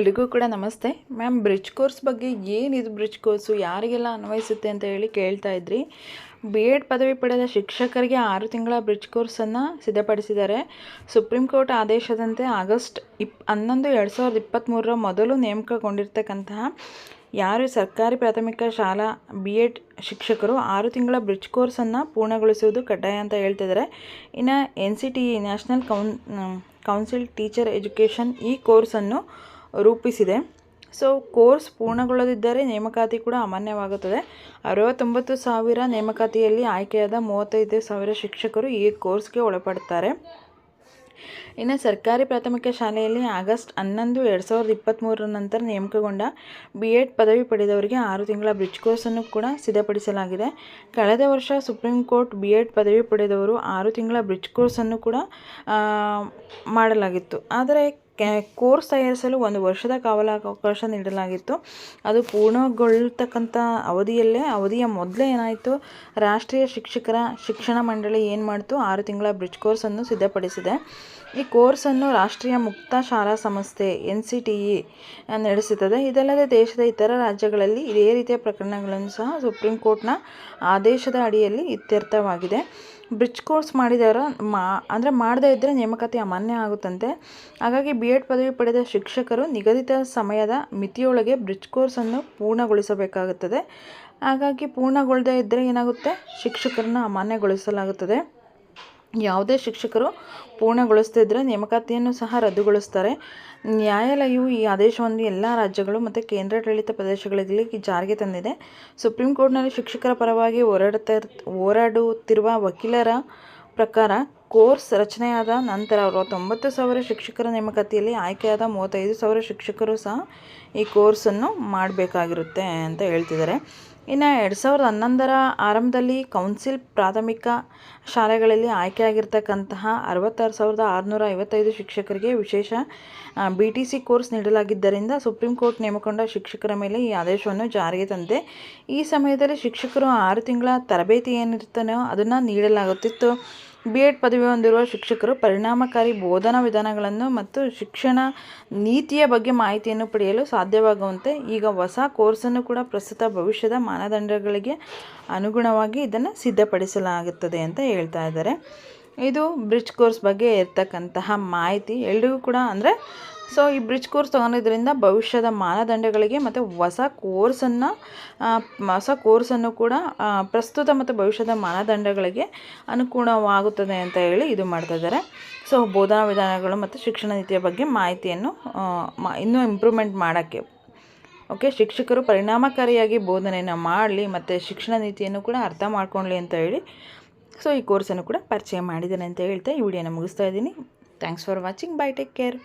ಎಲ್ರಿಗೂ ಕೂಡ ನಮಸ್ತೆ. ಮ್ಯಾಮ್, ಬ್ರಿಡ್ಜ್ ಕೋರ್ಸ್ ಬಗ್ಗೆ ಏನಿದು ಬ್ರಿಡ್ಜ್ ಕೋರ್ಸು? ಯಾರಿಗೆಲ್ಲ ಅನ್ವಯಿಸುತ್ತೆ ಅಂತ ಹೇಳಿ ಕೇಳ್ತಾ ಇದ್ರಿ. ಬಿ ಎಡ್ ಪದವಿ ಪಡೆದ ಶಿಕ್ಷಕರಿಗೆ ಆರು ತಿಂಗಳ ಬ್ರಿಡ್ಜ್ ಕೋರ್ಸನ್ನು ಸಿದ್ಧಪಡಿಸಿದ್ದಾರೆ. ಸುಪ್ರೀಂ ಕೋರ್ಟ್ ಆದೇಶದಂತೆ ಆಗಸ್ಟ್ ಇಪ್, ಹನ್ನೊಂದು ಎರಡು ಸಾವಿರದ ಇಪ್ಪತ್ತ್ಮೂರರ ಮೊದಲು ನೇಮಕಗೊಂಡಿರ್ತಕ್ಕಂತಹ ಯಾರು ಸರ್ಕಾರಿ ಪ್ರಾಥಮಿಕ ಶಾಲಾ ಬಿ ಎಡ್ ಶಿಕ್ಷಕರು ಆರು ತಿಂಗಳ ಬ್ರಿಡ್ಜ್ ಕೋರ್ಸನ್ನು ಪೂರ್ಣಗೊಳಿಸುವುದು ಕಡ್ಡಾಯ ಅಂತ ಹೇಳ್ತಿದ್ದಾರೆ. ಇನ್ನು N C T E national coun council teacher education ಈ ಕೋರ್ಸನ್ನು ರೂಪಿಸಿದೆ. ಸೊ ಕೋರ್ಸ್ ಪೂರ್ಣಗೊಳ್ಳದಿದ್ದರೆ ನೇಮಕಾತಿ ಕೂಡ ಅಮಾನ್ಯವಾಗುತ್ತದೆ. ಅರವತ್ತೊಂಬತ್ತು ಸಾವಿರ ನೇಮಕಾತಿಯಲ್ಲಿ ಆಯ್ಕೆಯಾದ ಮೂವತ್ತೈದು ಸಾವಿರ ಶಿಕ್ಷಕರು ಈ ಕೋರ್ಸ್ಗೆ ಒಳಪಡ್ತಾರೆ ಇನ್ನು ಸರ್ಕಾರಿ ಪ್ರಾಥಮಿಕ ಶಾಲೆಯಲ್ಲಿ ಆಗಸ್ಟ್ ಹನ್ನೊಂದು, ಎರಡು ಸಾವಿರದ ಇಪ್ಪತ್ತ್ಮೂರರ ನಂತರ ನೇಮಕಗೊಂಡ ಬಿ ಎಡ್ ಪದವಿ ಪಡೆದವರಿಗೆ ಆರು ತಿಂಗಳ ಬ್ರಿಡ್ಜ್ ಕೋರ್ಸನ್ನು ಕೂಡ ಸಿದ್ಧಪಡಿಸಲಾಗಿದೆ. ಕಳೆದ ವರ್ಷ ಸುಪ್ರೀಂ ಕೋರ್ಟ್ ಬಿ ಎಡ್ ಪದವಿ ಪಡೆದವರು ಆರು ತಿಂಗಳ ಬ್ರಿಡ್ಜ್ ಕೋರ್ಸನ್ನು ಕೂಡ ಮಾಡಲಾಗಿತ್ತು. ಆದರೆ ಕೋರ್ಸ್ ತಯಾರಿಸಲು ಒಂದು ವರ್ಷದ ಕಾಲಾವಕಾಶ ನೀಡಲಾಗಿತ್ತು. ಅದು ಪೂರ್ಣಗೊಳ್ಳತಕ್ಕಂಥ ಅವಧಿಯಲ್ಲೇ, ಅವಧಿಯ ಮೊದಲೇ ಏನಾಯಿತು? ರಾಷ್ಟ್ರೀಯ ಶಿಕ್ಷಕರ ಶಿಕ್ಷಣ ಮಂಡಳಿ ಏನು ಮಾಡ್ತು? ಆರು ತಿಂಗಳ ಬ್ರಿಡ್ಜ್ ಕೋರ್ಸನ್ನು ಸಿದ್ಧಪಡಿಸಿದೆ. ಈ ಕೋರ್ಸನ್ನು ರಾಷ್ಟ್ರೀಯ ಮುಕ್ತ ಶಾಲಾ ಸಂಸ್ಥೆ, ಎನ್ ಸಿ ಟಿ ಇ, ನಡೆಸುತ್ತದೆ. ಇದಲ್ಲದೆ ದೇಶದ ಇತರ ರಾಜ್ಯಗಳಲ್ಲಿ ಇದೇ ರೀತಿಯ ಪ್ರಕರಣಗಳನ್ನು ಸಹ ಸುಪ್ರೀಂ ಕೋರ್ಟ್ನ ಆದೇಶದ ಅಡಿಯಲ್ಲಿ ಇತ್ಯರ್ಥವಾಗಿದೆ. ಬ್ರಿಡ್ಜ್ ಕೋರ್ಸ್ ಮಾಡಿದವರು ಮಾ, ಅಂದರೆ ಮಾಡದೇ ಇದ್ದರೆ ನೇಮಕಾತಿ ಅಮಾನ್ಯ ಆಗುತ್ತಂತೆ. ಹಾಗಾಗಿ ಬಿ ಎಡ್ ಪದವಿ ಪಡೆದ ಶಿಕ್ಷಕರು ನಿಗದಿತ ಸಮಯದ ಮಿತಿಯೊಳಗೆ ಬ್ರಿಡ್ಜ್ ಕೋರ್ಸನ್ನು ಪೂರ್ಣಗೊಳಿಸಬೇಕಾಗುತ್ತದೆ. ಹಾಗಾಗಿ ಪೂರ್ಣಗೊಳ್ಳದೇ ಇದ್ದರೆ ಏನಾಗುತ್ತೆ? ಶಿಕ್ಷಕರನ್ನ ಅಮಾನ್ಯಗೊಳಿಸಲಾಗುತ್ತದೆ. ಯಾವುದೇ ಶಿಕ್ಷಕರು ಪೂರ್ಣಗೊಳಿಸದಿದ್ದರೆ ನೇಮಕಾತಿಯನ್ನು ಸಹ ರದ್ದುಗೊಳಿಸ್ತಾರೆ. ನ್ಯಾಯಾಲಯವು ಈ ಆದೇಶವನ್ನು ಎಲ್ಲ ರಾಜ್ಯಗಳು ಮತ್ತು ಕೇಂದ್ರಾಡಳಿತ ಪ್ರದೇಶಗಳಲ್ಲಿ ಜಾರಿಗೆ ತಂದಿದೆ. ಸುಪ್ರೀಂ ಕೋರ್ಟ್ನಲ್ಲಿ ಶಿಕ್ಷಕರ ಪರವಾಗಿ ಹೋರಾಡುತ್ತಾ ಹೋರಾಡುತ್ತಿರುವ ವಕೀಲರ ಪ್ರಕಾರ ಕೋರ್ಸ್ ರಚನೆಯಾದ ನಂತರ ಅರವತ್ತೊಂಬತ್ತು ಸಾವಿರ ಶಿಕ್ಷಕರ ನೇಮಕಾತಿಯಲ್ಲಿ ಆಯ್ಕೆಯಾದ ಮೂವತ್ತೈದು ಸಾವಿರ ಶಿಕ್ಷಕರು ಸಹ ಈ ಕೋರ್ಸನ್ನು ಮಾಡಬೇಕಾಗಿರುತ್ತೆ ಅಂತ ಹೇಳ್ತಿದ್ದಾರೆ. ಇನ್ನು ಎರಡು ಸಾವಿರದ ಹನ್ನೊಂದರ ಆರಂಭದಲ್ಲಿ ಕೌನ್ಸಿಲ್ ಪ್ರಾಥಮಿಕ ಶಾಲೆಗಳಲ್ಲಿ ಆಯ್ಕೆಯಾಗಿರ್ತಕ್ಕಂತಹ ಅರವತ್ತಾರು ಸಾವಿರದ ಆರುನೂರ ಐವತ್ತೈದು ಶಿಕ್ಷಕರಿಗೆ ವಿಶೇಷ ಬಿ ಟಿ ಸಿ ಕೋರ್ಸ್ ನೀಡಲಾಗಿದ್ದರಿಂದ ಸುಪ್ರೀಂ ಕೋರ್ಟ್ ನೇಮಕೊಂಡ ಶಿಕ್ಷಕರ ಮೇಲೆ ಈ ಆದೇಶವನ್ನು ಜಾರಿಗೆ ತಂದೆ ಈ ಸಮಯದಲ್ಲಿ ಶಿಕ್ಷಕರು ಆರು ತಿಂಗಳ ತರಬೇತಿ ಏನಿರ್ತಾನೋ ಅದನ್ನು ನೀಡಲಾಗುತ್ತಿತ್ತು. ಬಿ ಎಡ್ ಪದವಿ ಹೊಂದಿರುವ ಶಿಕ್ಷಕರು ಪರಿಣಾಮಕಾರಿ ಬೋಧನಾ ವಿಧಾನಗಳನ್ನು ಮತ್ತು ಶಿಕ್ಷಣ ನೀತಿಯ ಬಗ್ಗೆ ಮಾಹಿತಿಯನ್ನು ಪಡೆಯಲು ಸಾಧ್ಯವಾಗುವಂತೆ ಈಗ ಹೊಸ ಕೋರ್ಸನ್ನು ಕೂಡ ಪ್ರಸ್ತುತ ಭವಿಷ್ಯದ ಮಾನದಂಡಗಳಿಗೆ ಅನುಗುಣವಾಗಿ ಇದನ್ನು ಸಿದ್ಧಪಡಿಸಲಾಗುತ್ತದೆ ಅಂತ ಹೇಳ್ತಾ ಇದ್ದಾರೆ. ಇದು ಬ್ರಿಡ್ಜ್ ಕೋರ್ಸ್ ಬಗ್ಗೆ ಇರ್ತಕ್ಕಂತಹ ಮಾಹಿತಿ. ಎಲ್ರಿಗೂ ಕೂಡ ಅಂದರೆ ಸೊ ಈ ಬ್ರಿಡ್ಜ್ ಕೋರ್ಸ್ ತೊಗೊಂಡಿದ್ದರಿಂದ ಭವಿಷ್ಯದ ಮಾನದಂಡಗಳಿಗೆ ಮತ್ತು ಹೊಸ ಕೋರ್ಸನ್ನು ಹೊಸ ಕೋರ್ಸನ್ನು ಕೂಡ ಪ್ರಸ್ತುತ ಮತ್ತು ಭವಿಷ್ಯದ ಮಾನದಂಡಗಳಿಗೆ ಅನುಕೂಲವಾಗುತ್ತದೆ ಅಂತ ಹೇಳಿ ಇದು ಮಾಡ್ತಾ ಇದ್ದಾರೆ. ಸೊ ಬೋಧನಾ ವಿಧಾನಗಳು ಮತ್ತು ಶಿಕ್ಷಣ ನೀತಿಯ ಬಗ್ಗೆ ಮಾಹಿತಿಯನ್ನು ಇನ್ನೂ ಇಂಪ್ರೂವ್ಮೆಂಟ್ ಮಾಡೋಕ್ಕೆ ಓಕೆ ಶಿಕ್ಷಕರು ಪರಿಣಾಮಕಾರಿಯಾಗಿ ಬೋಧನೆಯನ್ನು ಮಾಡಲಿ ಮತ್ತು ಶಿಕ್ಷಣ ನೀತಿಯನ್ನು ಕೂಡ ಅರ್ಥ ಮಾಡ್ಕೊಳ್ಳಿ ಅಂತ ಹೇಳಿ ಸೊ ಈ ಕೋರ್ಸನ್ನು ಕೂಡ ಪರಿಚಯ ಮಾಡಿದ್ದಾರೆ ಅಂತ ಹೇಳ್ತಾ ಈ ವಿಡಿಯೋನ ಮುಗಿಸ್ತಾ ಇದ್ದೀನಿ. Thanks for watching bye take care